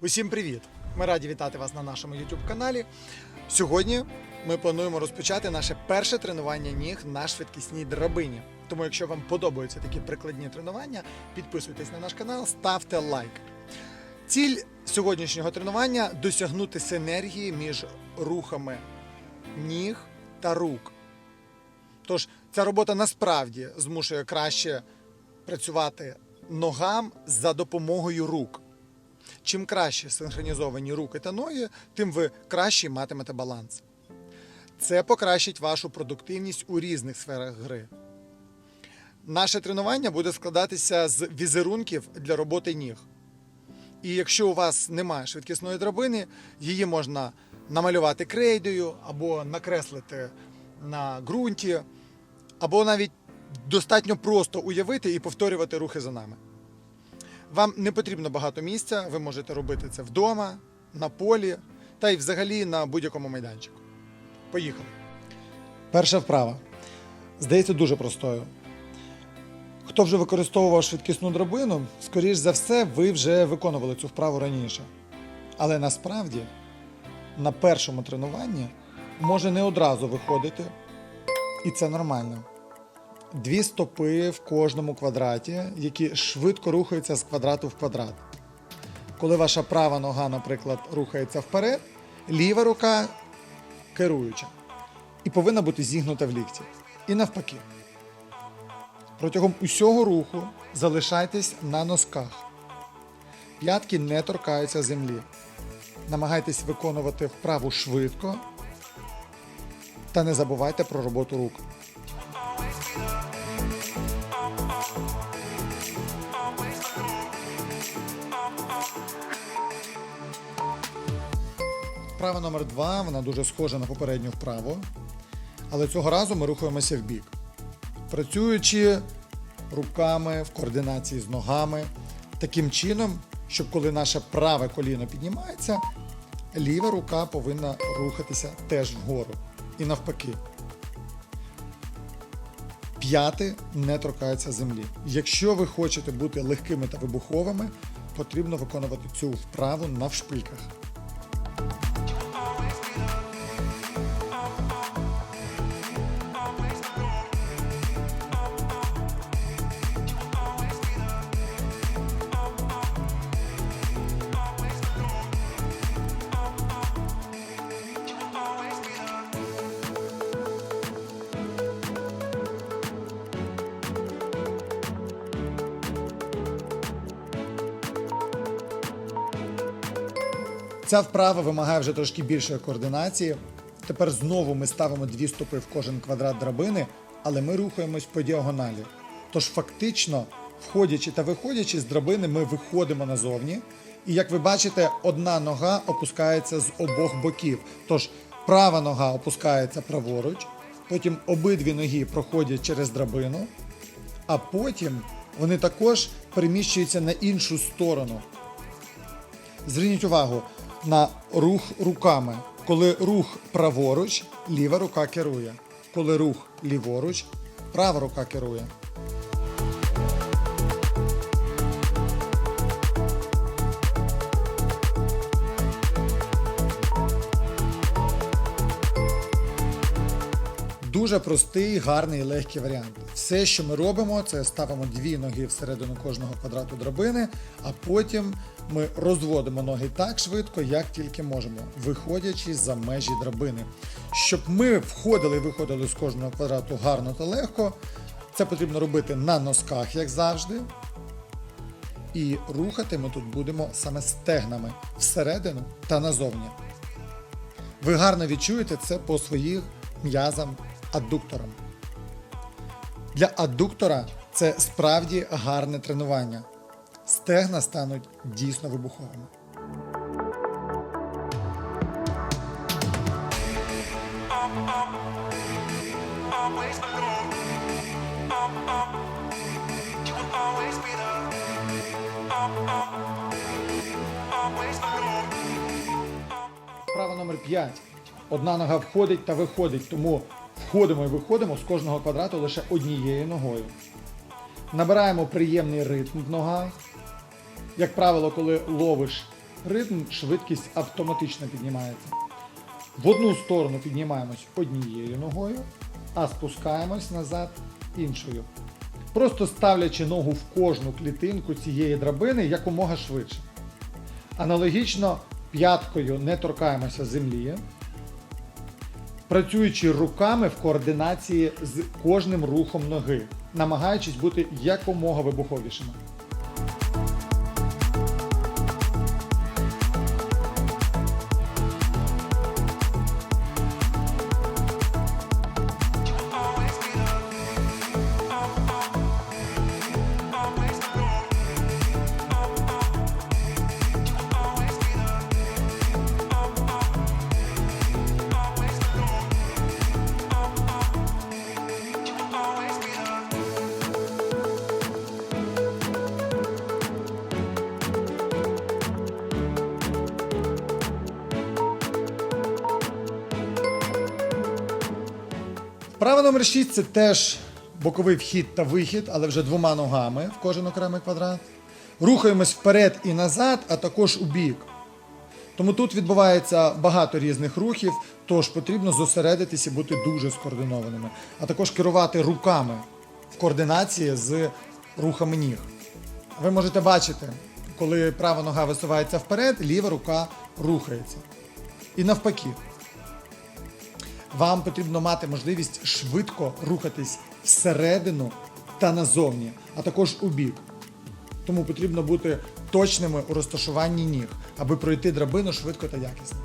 Усім привіт! Ми раді вітати вас на нашому YouTube каналі. Сьогодні ми плануємо розпочати наше перше тренування ніг на швидкісній драбині. Тому, якщо вам подобаються такі прикладні тренування, підписуйтесь на наш канал, ставте лайк. Ціль сьогоднішнього тренування досягнути синергії між рухами ніг та рук. Тож ця робота насправді змушує краще працювати ногам за допомогою рук. Чим краще синхронізовані руки та ноги, тим ви краще матимете баланс. Це покращить вашу продуктивність у різних сферах гри. Наше тренування буде складатися з візерунків для роботи ніг. І якщо у вас немає швидкісної драбини, її можна намалювати крейдою або накреслити на ґрунті, або навіть достатньо просто уявити і повторювати рухи за нами. Вам не потрібно багато місця, ви можете робити це вдома, на полі та й взагалі на будь-якому майданчику. Поїхали. Перша вправа. Здається дуже простою. Хто вже використовував швидкісну драбину, скоріш за все, ви вже виконували цю вправу раніше. Але насправді на першому тренуванні може не одразу виходити, і це нормально. Дві стопи в кожному квадраті, які швидко рухаються з квадрату в квадрат. Коли ваша права нога, наприклад, рухається вперед, ліва рука керуюча і повинна бути зігнута в лікті. І навпаки. Протягом усього руху залишайтесь на носках. П'ятки не торкаються землі. Намагайтесь виконувати вправу швидко та не забувайте про роботу рук. Вправа номер два, вона дуже схожа на попередню вправу, але цього разу ми рухаємося в бік. Працюючи руками в координації з ногами, таким чином, щоб коли наше праве коліно піднімається, ліва рука повинна рухатися теж вгору. І навпаки. П'яти не торкаються землі. Якщо ви хочете бути легкими та вибуховими, потрібно виконувати цю вправу на вшпильках. Ця вправа вимагає вже трошки більшої координації. Тепер знову ми ставимо дві стопи в кожен квадрат драбини, але ми рухаємось по діагоналі. Тож фактично, входячи та виходячи з драбини, ми виходимо назовні. І як ви бачите, одна нога опускається з обох боків. Тож права нога опускається праворуч, потім обидві ноги проходять через драбину, а потім вони також переміщуються на іншу сторону. Зверніть увагу на рух руками. Коли рух праворуч, ліва рука керує. Коли рух ліворуч, права рука керує. Дуже простий, гарний і легкий варіант. Все, що ми робимо, це ставимо дві ноги всередину кожного квадрату драбини, а потім ми розводимо ноги так швидко, як тільки можемо, виходячи за межі драбини. Щоб ми входили і виходили з кожного квадрату гарно та легко, це потрібно робити на носках, як завжди. І рухати ми тут будемо саме стегнами всередину та назовні. Ви гарно відчуєте це по своїх м'язам аддукторам. Для аддуктора це справді гарне тренування. Стегна стануть дійсно вибуховими. Вправа номер 5. Одна нога входить та виходить, тому входимо і виходимо з кожного квадрату лише однією ногою. Набираємо приємний ритм в ногах. Як правило, коли ловиш ритм, швидкість автоматично піднімається. В одну сторону піднімаємось однією ногою, а спускаємось назад іншою. Просто ставлячи ногу в кожну клітинку цієї драбини якомога швидше. Аналогічно п'яткою не торкаємося землі, працюючи руками в координації з кожним рухом ноги, намагаючись бути якомога вибуховішими. Вправа номер 6 це теж боковий вхід та вихід, але вже двома ногами в кожен окремий квадрат. Рухаємось вперед і назад, а також у бік. Тому тут відбувається багато різних рухів, тож потрібно зосередитись і бути дуже скоординованими, а також керувати руками в координації з рухами ніг. Ви можете бачити, коли права нога висувається вперед, ліва рука рухається. І навпаки. Вам потрібно мати можливість швидко рухатись всередину та назовні, а також у бік. Тому потрібно бути точними у розташуванні ніг, аби пройти драбину швидко та якісно.